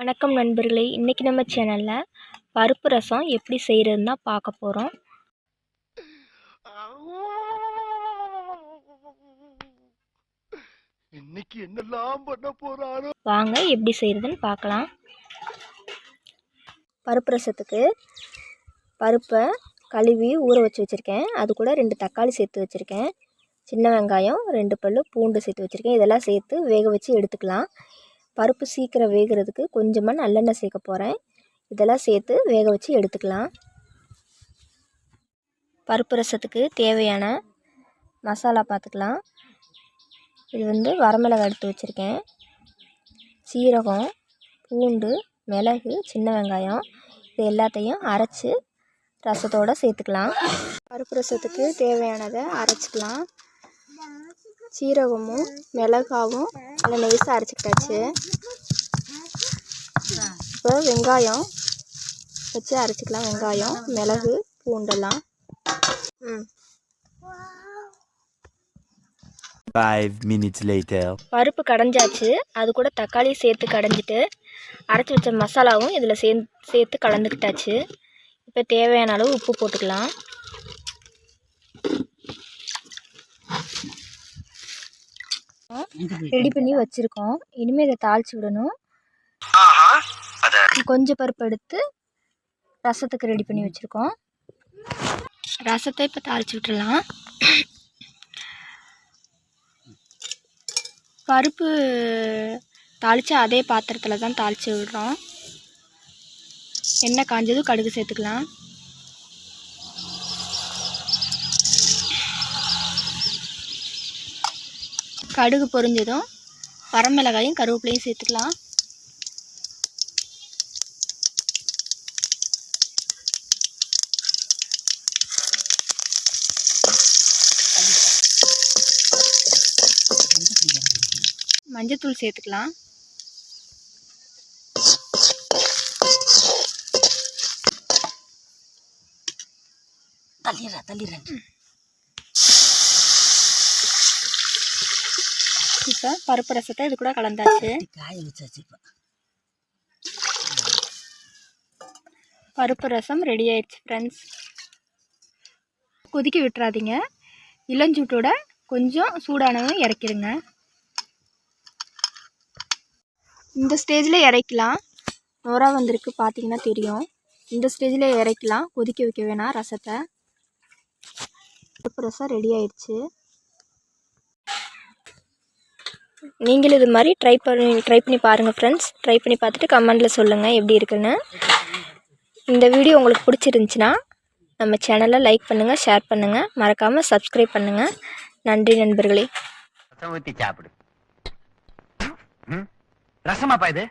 வணக்கம் நண்பர்களே. இன்றைக்கி நம்ம சேனலில் பருப்பு ரசம் எப்படி செய்கிறதுன்னு தான் பார்க்க போகிறோம் இன்னைக்கு என்னெல்லாம் பண்ண போறாரோ? வாங்க எப்படி செய்கிறதுன்னு பார்க்கலாம். பருப்பு ரசத்துக்கு பருப்பை கழுவி ஊற வச்சு வச்சுருக்கேன். அது கூட ரெண்டு தக்காளி சேர்த்து வச்சுருக்கேன். சின்ன வெங்காயம் ரெண்டு பல் பூண்டு சேர்த்து வச்சுருக்கேன். இதெல்லாம் சேர்த்து வேக வச்சு எடுத்துக்கலாம். பருப்பு சீக்கிரம் வேகிறதுக்கு கொஞ்சமாக நல்லெண்ணெய் சேர்க்க போகிறேன் இதெல்லாம் சேர்த்து வேக வச்சு எடுத்துக்கலாம். பருப்பு ரசத்துக்கு தேவையான மசாலா பார்த்துக்கலாம் இது வந்து வரமிளகா எடுத்து வச்சுருக்கேன். சீரகம் பூண்டு மிளகு சின்ன வெங்காயம் இது எல்லாத்தையும் அரைச்சி ரசத்தோடு சேர்த்துக்கலாம். பருப்பு ரசத்துக்கு தேவையானதை அரைச்சிக்கலாம். சீரகமும் மிளகாவும் நல்லா நெய்ஸாக அரைச்சிக்கிட்டாச்சு. இப்போ வெங்காயம் வச்சு அரைச்சிக்கலாம். வெங்காயம் மிளகு பூண்டெல்லாம். ம். பருப்பு கடைஞ்சாச்சு. அது கூட தக்காளி சேர்த்து கடைஞ்சிட்டு அரைச்சி வச்ச மசாலாவும் இதில் சே சேர்த்து கலந்துக்கிட்டாச்சு. இப்போ தேவையான அளவு உப்பு போட்டுக்கலாம். ரெடி பண்ணி வச்சுருக்கோம். இனிமேல் இதை தாளித்து விடணும். கொஞ்சம் பருப்பு எடுத்து ரசத்துக்கு ரெடி பண்ணி வச்சுருக்கோம். ரசத்தை இப்போ தாளித்து விட்டுடலாம். பருப்பு தாளித்து அதே பாத்திரத்தில் தான் தாளித்து விடுறோம். எண்ணெய் காஞ்சதும் கடுகு சேர்த்துக்கலாம். கடுகு பொரிஞ்சதும் வரமிளகாயும் கருவேப்பிலையும் சேர்த்துக்கலாம். மஞ்சத்தூள் சேர்த்துக்கலாம். தள்ளிடுறேன் தள்ளிடுறேன். இப்போ பருப்பு ரசத்தை இது கூட கலந்தாச்சு. காய வச்சாச்சு இப்போ. பருப்பு ரசம் ரெடி ஆயிடுச்சு ஃப்ரெண்ட்ஸ் கொதிக்க விட்டுறாதீங்க. இளஞ்சூட்டோட கொஞ்சம் சூடானதும் இறக்கிடுங்க. இந்த ஸ்டேஜில் இறக்கலாம். நோரா வந்திருக்கு பார்த்தீங்கன்னா தெரியும். இந்த ஸ்டேஜில் இறக்கலாம். கொதிக்க வைக்க வேணாம் ரசத்தை. பருப்பு ரசம் ரெடி ஆயிடுச்சு. நீங்களும் இது மாதிரி ட்ரை பண்ணி ட்ரை பண்ணி பாருங்கள் ஃப்ரெண்ட்ஸ் ட்ரை பண்ணி பார்த்துட்டு கமெண்டில் சொல்லுங்கள் எப்படி இருக்குன்னு. இந்த வீடியோ உங்களுக்கு பிடிச்சிருந்துச்சின்னா நம்ம சேனலை லைக் பண்ணுங்கள் ஷேர் பண்ணுங்கள் மறக்காமல் சப்ஸ்கிரைப் பண்ணுங்கள் நன்றி நண்பர்களே. ரசம் சாப்பிடு. ரசமாப்பா இது?